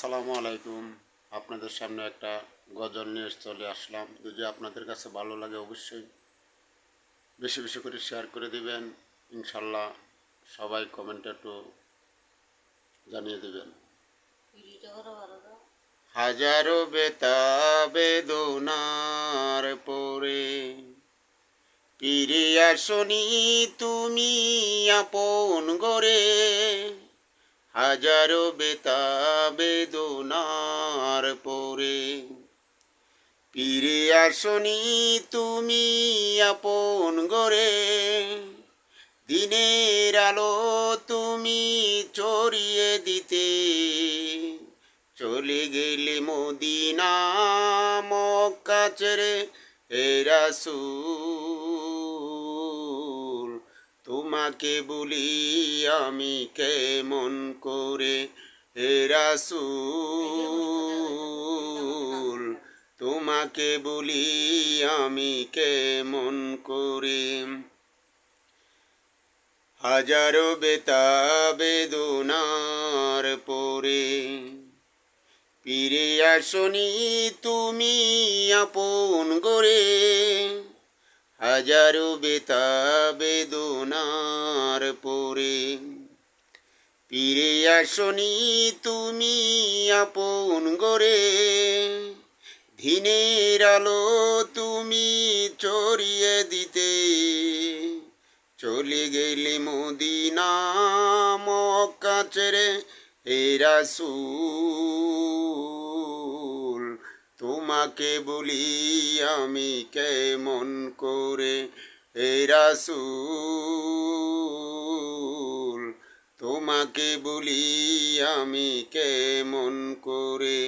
আসসালামু আলাইকুম। আপনাদের সামনে একটা গজল নিয়ে চলে আসলাম। যদি আপনাদের কাছে ভালো লাগে অবশ্যই বেশি বেশি করে শেয়ার করে দিবেন। ইনশাল্লাহ সবাই কমেন্টে একটু জানিয়ে দেবেন। হাজারো বেতা বেদনার পরে পিরিয়া শুনি তুমি আপন গরে হাজারো বেতা বেদনার পরে। পিরিয়া শুনি তুমি আপন গরে দিনের আলো তুমি চড়িয়ে দিতে। চলে গেলে মদিনা মক্কা ছেড়ে রাসূল। তোমাকে বলি, আমি কেমন করে হে রাসূল? তোমাকে বলি, আমি কেমন করে? হাজারো বেতা বেদনার পরে ফিরে আসনি তুমি আপন গরে হাজারো বেতা বেদনার ফিরে আসনি তুমি আপন গরে দিনের আলো তুমি চড়িয়ে দিতে। চলে গেলে মদিনা, মক্কা হে রাসূল, তোমাকে বলি আমি কেমন করে হে রাসূল। তোমাকে বলি আমি কেমন করে